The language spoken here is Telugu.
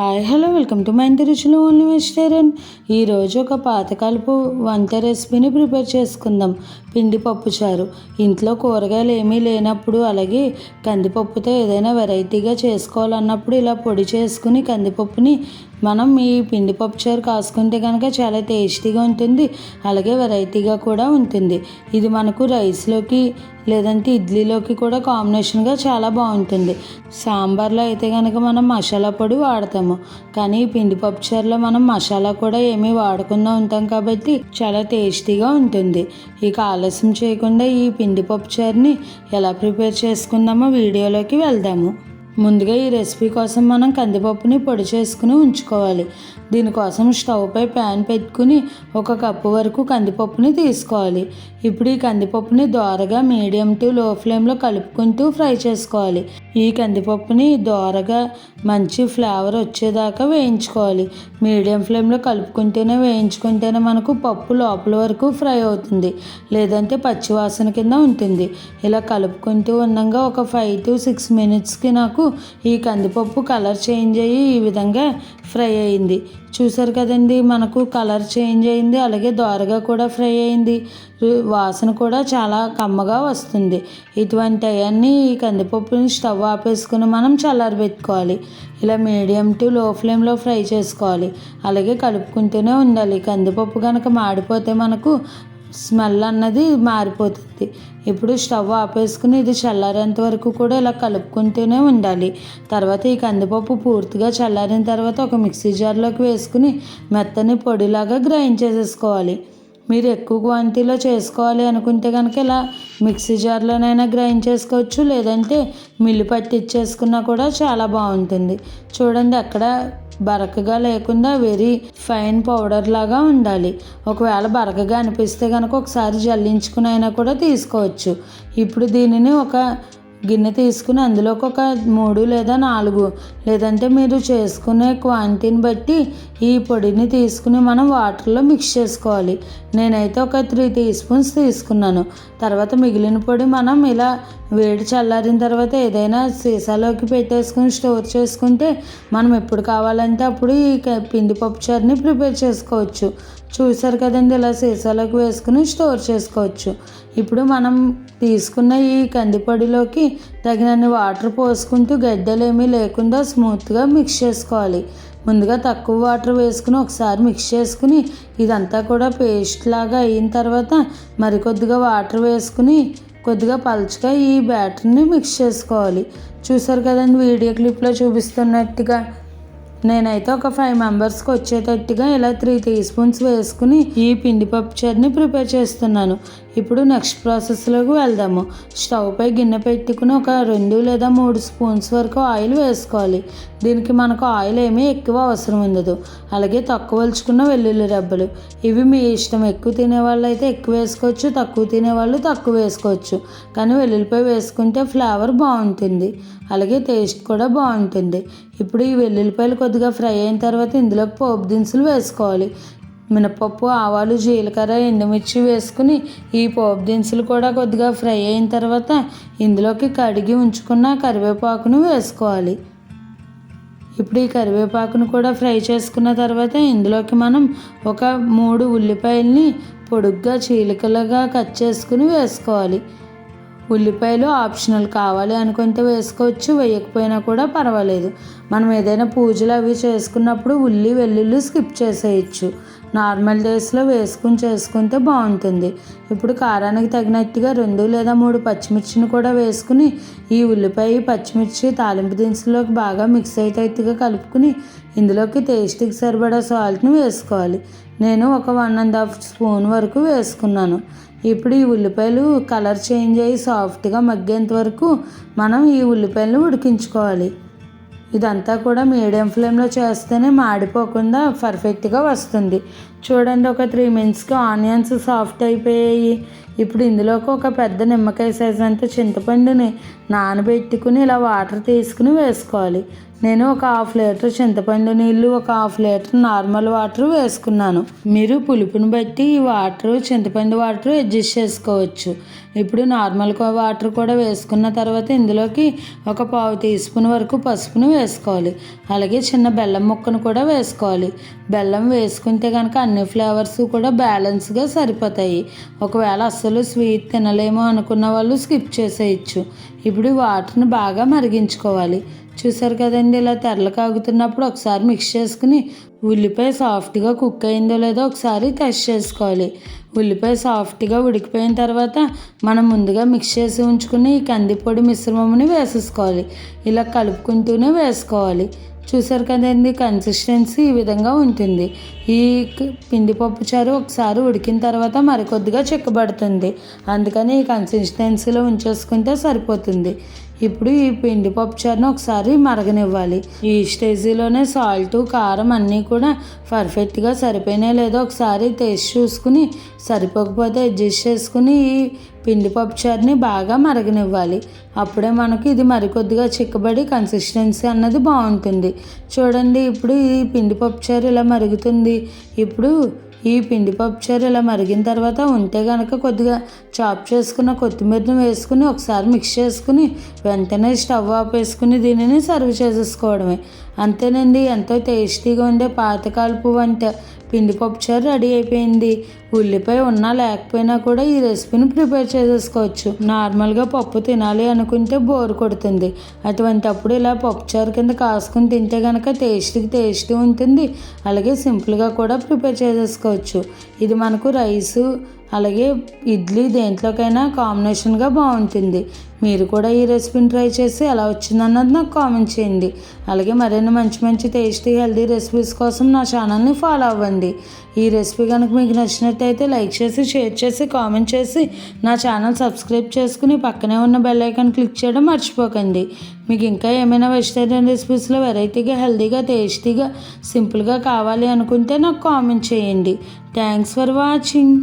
Hi hello welcome to my ఇంటి రుచులు ఓన్లీ వెజిటేరియన్ ఈరోజు ఒక పాతకాలపు వంట రెసిపీని ప్రిపేర్ చేసుకుందాం. పిండి పప్పుచారు ఇంట్లో కూరగాయలు ఏమీ లేనప్పుడు అలాగే కందిపప్పుతో ఏదైనా వెరైటీగా చేసుకోవాలన్నప్పుడు ఇలా పొడి చేసుకుని కందిపప్పుని మనం ఈ పిండి పప్పుచారు కాసుకుంటే కనుక చాలా టేస్టీగా ఉంటుంది అలాగే వెరైటీగా కూడా ఉంటుంది. ఇది మనకు రైస్లోకి లేదంటే ఇడ్లీలోకి కూడా కాంబినేషన్గా చాలా బాగుంటుంది. సాంబార్లో అయితే కనుక మనం మసాలా పొడి వాడతాము కానీ ఈ పిండి పప్పుచారులో మనం మసాలా కూడా ఏమీ వాడకుండా ఉంటాం కాబట్టి చాలా టేస్టీగా ఉంటుంది. ఇక ఆలస్యం చేయకుండా ఈ పిండి పప్పుచారుని ఎలా ప్రిపేర్ చేసుకుందామో వీడియోలోకి వెళ్దాము. ముందుగా ఈ రెసిపీ కోసం మనం కందిపప్పుని పొడి చేసుకుని ఉంచుకోవాలి. దీనికోసం స్టవ్ పై ప్యాన్ పెట్టుకుని ఒక కప్పు వరకు కందిపప్పుని తీసుకోవాలి. ఇప్పుడు ఈ కందిపప్పుని దోరగా మీడియం టు లో ఫ్లేమ్లో కలుపుకుంటూ ఫ్రై చేసుకోవాలి. ఈ కందిపప్పుని దోరగా మంచి ఫ్లేవర్ వచ్చేదాకా వేయించుకోవాలి. మీడియం ఫ్లేమ్లో కలుపుకుంటేనే వేయించుకుంటేనే మనకు పప్పు లోపల వరకు ఫ్రై అవుతుంది. లేదంటే పచ్చివాసన కింద ఉంటుంది. ఇలా కలుపుకుంటూ ఉండగా ఒక ఫైవ్ టు సిక్స్ మినిట్స్కి నాకు ఈ కందిపప్పు కలర్ చేంజ్ అయ్యి ఈ విధంగా ఫ్రై అయింది. చూసారు కదండి మనకు కలర్ చేంజ్ అయింది అలాగే దోరగా కూడా ఫ్రై అయింది. వాసన కూడా చాలా కమ్మగా వస్తుంది. ఇటువంటి అవన్నీ ఈ కందిపప్పుని స్టవ్ ఆపేసుకుని మనం చల్లారబెట్టుకోవాలి. ఇలా మీడియం టు లో ఫ్లేమ్లో ఫ్రై చేసుకోవాలి. అలాగే కలుపుకుంటూనే ఉండాలి. కందిపప్పు కనుక మాడిపోతే మనకు స్మెల్ అన్నది మారిపోతుంది. ఇప్పుడు స్టవ్ ఆపేసుకుని ఇది చల్లారేంత వరకు కూడా ఇలా కలుపుకుంటూనే ఉండాలి. తర్వాత ఈ కందిపప్పు పూర్తిగా చల్లారిన తర్వాత ఒక మిక్సీ జార్లోకి వేసుకుని మెత్తని పొడిలాగా గ్రైండ్ చేసేసుకోవాలి. మీరు ఎక్కువ క్వాంటిటీలో చేసుకోవాలి అనుకుంటే కనుక ఇలా మిక్సీ జార్లోనైనా గ్రైండ్ చేసుకోవచ్చు లేదంటే మిల్లు పట్టించేసుకున్నా కూడా చాలా బాగుంటుంది. చూడండి అక్కడ బరకగా లేకుండా వెరీ ఫైన్ పౌడర్ లాగా ఉండాలి. ఒకవేళ బరకగా అనిపిస్తే కనుక ఒకసారి జల్లించుకుని అయినా కూడా తీసుకోవచ్చు. ఇప్పుడు దీనిని ఒక గిన్నె తీసుకుని అందులోకి ఒక మూడు లేదా నాలుగు లేదంటే మీరు చేసుకునే క్వాంటిటీని బట్టి ఈ పొడిని తీసుకుని మనం వాటర్లో మిక్స్ చేసుకోవాలి. నేనైతే ఒక త్రీ టీ స్పూన్స్ తీసుకున్నాను. తర్వాత మిగిలిన పొడి మనం ఇలా వేడి చల్లారిన తర్వాత ఏదైనా సీసాలోకి పెట్టేసుకుని స్టోర్ చేసుకుంటే మనం ఎప్పుడు కావాలంటే అప్పుడు ఈ పిండి పప్పు చారుని ప్రిపేర్ చేసుకోవచ్చు. చూసారు కదండి ఇలా సీసాలోకి వేసుకుని స్టోర్ చేసుకోవచ్చు. ఇప్పుడు మనం తీసుకున్న ఈ కందిపొడిలోకి తగినన్ని వాటర్ పోసుకుంటూ గడ్డలు ఏమీ లేకుండా స్మూత్గా మిక్స్ చేసుకోవాలి. ముందుగా తక్కువ వాటర్ వేసుకుని ఒకసారి మిక్స్ చేసుకుని ఇదంతా కూడా పేస్ట్ లాగా అయిన తర్వాత మరికొద్దిగా వాటర్ వేసుకుని కొద్దిగా పలుచగా ఈ బ్యాటర్ని మిక్స్ చేసుకోవాలి. చూసారు కదండి వీడియో క్లిప్లో చూపిస్తున్నట్టుగా. నేనైతే ఒక ఫైవ్ మెంబర్స్కి వచ్చేటట్టుగా ఇలా త్రీ టీ స్పూన్స్ వేసుకుని ఈ పిండి పప్పు చట్నీ ప్రిపేర్ చేస్తున్నాను. ఇప్పుడు నెక్స్ట్ ప్రాసెస్లోకి వెళ్దాము. స్టవ్ పై గిన్నె పెట్టుకుని ఒక రెండు లేదా మూడు స్పూన్స్ వరకు ఆయిల్ వేసుకోవాలి. దీనికి మనకు ఆయిల్ ఏమీ ఎక్కువ అవసరం ఉండదు. అలాగే తక్కువ వలుచుకున్న వెల్లుల్లి రెబ్బలు. ఇవి మీ ఇష్టం. ఎక్కువ తినేవాళ్ళు అయితే ఎక్కువ వేసుకోవచ్చు. తక్కువ తినేవాళ్ళు తక్కువ వేసుకోవచ్చు. కానీ వెల్లుల్లిపై వేసుకుంటే ఫ్లేవర్ బాగుంటుంది. అలాగే టేస్ట్ కూడా బాగుంటుంది. ఇప్పుడు ఈ వెల్లుల్లిపాయలు కొద్దిగా ఫ్రై అయిన తర్వాత ఇందులోకి పోపు దినుసులు వేసుకోవాలి. మినపప్పు ఆవాలు జీలకర్ర ఎండుమిర్చి వేసుకుని ఈ పోపు దినుసులు కూడా కొద్దిగా ఫ్రై అయిన తర్వాత ఇందులోకి కడిగి ఉంచుకున్న కరివేపాకును వేసుకోవాలి. ఇప్పుడు ఈ కరివేపాకును కూడా ఫ్రై చేసుకున్న తర్వాత ఇందులోకి మనం ఒక మూడు ఉల్లిపాయల్ని పొడుగ్గా చీలికలుగా కట్ చేసుకుని వేసుకోవాలి. ఉల్లిపాయలు ఆప్షనల్ కావాలి అనుకుంటే వేసుకోవచ్చు వేయకపోయినా కూడా పర్వాలేదు. మనం ఏదైనా పూజలు అవి చేసుకున్నప్పుడు ఉల్లి వెల్లుల్లి స్కిప్ చేసేయచ్చు. నార్మల్ డేస్లో వేసుకుని చేసుకుంటే బాగుంటుంది. ఇప్పుడు కారానికి తగినట్టుగా రెండు లేదా మూడు పచ్చిమిర్చిని కూడా వేసుకుని ఈ ఉల్లిపాయ పచ్చిమిర్చి తాలింపు దినుసులోకి బాగా మిక్స్ అయ్యేటట్టుగా కలుపుకుని ఇందులోకి టేస్ట్కి సరిపడా సాల్ట్ని వేసుకోవాలి. నేను ఒక వన్ అండ్ హాఫ్ స్పూన్ వరకు వేసుకున్నాను. ఇప్పుడు ఈ ఉల్లిపాయలు కలర్ చేంజ్ అయ్యి సాఫ్ట్గా మగ్గేంత వరకు మనం ఈ ఉల్లిపాయలను ఉడికించుకోవాలి. ఇదంతా కూడా మీడియం ఫ్లేమ్లో చేస్తేనే మాడిపోకుండా పర్ఫెక్ట్గా వస్తుంది. చూడండి ఒక త్రీ మినిట్స్కి ఆనియన్స్ సాఫ్ట్ అయిపోయాయి. ఇప్పుడు ఇందులోకి ఒక పెద్ద నిమ్మకాయ సైజ్ అంత చింతపండుని నానబెట్టుకుని ఇలా వాటర్ తీసుకుని వేసుకోవాలి. నేను ఒక హాఫ్ లీటర్ చింతపండు నీళ్ళు ఒక హాఫ్ లీటర్ నార్మల్ వాటర్ వేసుకున్నాను. మీరు పులుపుని బట్టి ఈ వాటర్ చింతపండు వాటర్ అడ్జస్ట్ చేసుకోవచ్చు. ఇప్పుడు నార్మల్ వాటర్ కూడా వేసుకున్న తర్వాత ఇందులోకి ఒక పావు టీ స్పూన్ వరకు పసుపును వేసుకోవాలి. అలాగే చిన్న బెల్లం ముక్కను కూడా వేసుకోవాలి. బెల్లం వేసుకుంటే కనుక అన్ని ఫ్లేవర్స్ కూడా బ్యాలెన్స్గా సరిపోతాయి. ఒకవేళ అస్సలు స్వీట్ తినలేము అనుకున్న వాళ్ళు స్కిప్ చేసేయచ్చు. ఇప్పుడు వాటర్ని బాగా మరిగించుకోవాలి. చూసారు కదండి ఇలా తెరలు కాగుతున్నప్పుడు ఒకసారి మిక్స్ చేసుకుని ఉల్లిపాయ సాఫ్ట్గా కుక్ అయిందో లేదో ఒకసారి టెస్ట్ చేసుకోవాలి. ఉల్లిపాయ సాఫ్ట్గా ఉడికిపోయిన తర్వాత మనం ముందుగా మిక్స్ చేసి ఉంచుకుని ఈ కందిపొడి మిశ్రమంని వేసేసుకోవాలి. ఇలా కలుపుకుంటూనే వేసుకోవాలి. చూసారు కదండి కన్సిస్టెన్సీ ఈ విధంగా ఉంటుంది. ఈ పిండి పప్పు చారు ఒకసారి ఉడికిన తర్వాత మరికొద్దిగా చిక్కబడుతుంది. అందుకని ఈ కన్సిస్టెన్సీలో ఉంచేసుకుంటే సరిపోతుంది. ఇప్పుడు ఈ పిండి పప్పుచారుని ఒకసారి మరగనివ్వాలి. ఈ స్టేజీలోనే సాల్ట్ కారం అన్నీ కూడా పర్ఫెక్ట్గా సరిపోయినాయి లేదో ఒకసారి టేస్ట్ చూసుకుని సరిపోకపోతే అడ్జస్ట్ చేసుకుని ఈ పిండి పప్పుచారుని బాగా మరగనివ్వాలి. అప్పుడే మనకి ఇది మరికొద్దిగా చిక్కబడి కన్సిస్టెన్సీ అన్నది బాగుంటుంది. చూడండి ఇప్పుడు ఈ పిండి పప్పుచారు ఇలా మరుగుతుంది. ఇప్పుడు ఈ పిండి పప్పు ఇలా మరిగిన తర్వాత ఉంటే కనుక కొద్దిగా చాప్ చేసుకున్న కొత్తిమీరను వేసుకుని ఒకసారి మిక్స్ చేసుకుని వెంటనే స్టవ్ ఆఫ్ వేసుకుని దీనిని సర్వ్ చేసేసుకోవడమే. అంతేనండి ఎంతో టేస్టీగా ఉండే పాతకాలపు వంట. పిండి పప్పుచారు రెడీ అయిపోయింది. ఉల్లిపాయ ఉన్నా లేకపోయినా కూడా ఈ రెసిపీని ప్రిపేర్ చేసేసుకోవచ్చు. నార్మల్గా పప్పు తినాలి అనుకుంటే బోరు కొడుతుంది. అటువంటి అప్పుడు ఇలా పప్పుచారు కింద కాసుకుని తింటే కనుక టేస్ట్కి టేస్ట్ ఉంటుంది. అలాగే సింపుల్గా కూడా ప్రిపేర్ చేసేసుకోవచ్చు. ఇది మనకు రైసు అలాగే ఇడ్లీ దేంట్లోకైనా కాంబినేషన్గా బాగుంటుంది. మీరు కూడా ఈ రెసిపీని ట్రై చేసి ఎలా వచ్చిందన్నది నాకు కామెంట్ చేయండి. అలాగే మరిన్ని మంచి మంచి టేస్టీ హెల్తీ రెసిపీస్ కోసం నా ఛానల్ని ఫాలో అవ్వండి. ఈ రెసిపీ కనుక మీకు నచ్చినట్టయితే లైక్ చేసి షేర్ చేసి కామెంట్ చేసి నా ఛానల్ సబ్స్క్రైబ్ చేసుకుని పక్కనే ఉన్న బెల్ ఐకాన్ క్లిక్ చేయడం మర్చిపోకండి. మీకు ఇంకా ఏమైనా వెజిటేరియన్ రెసిపీస్లో వెరైటీగా హెల్తీగా టేస్టీగా సింపుల్గా కావాలి అనుకుంటే నాకు కామెంట్ చేయండి. Thanks for watching.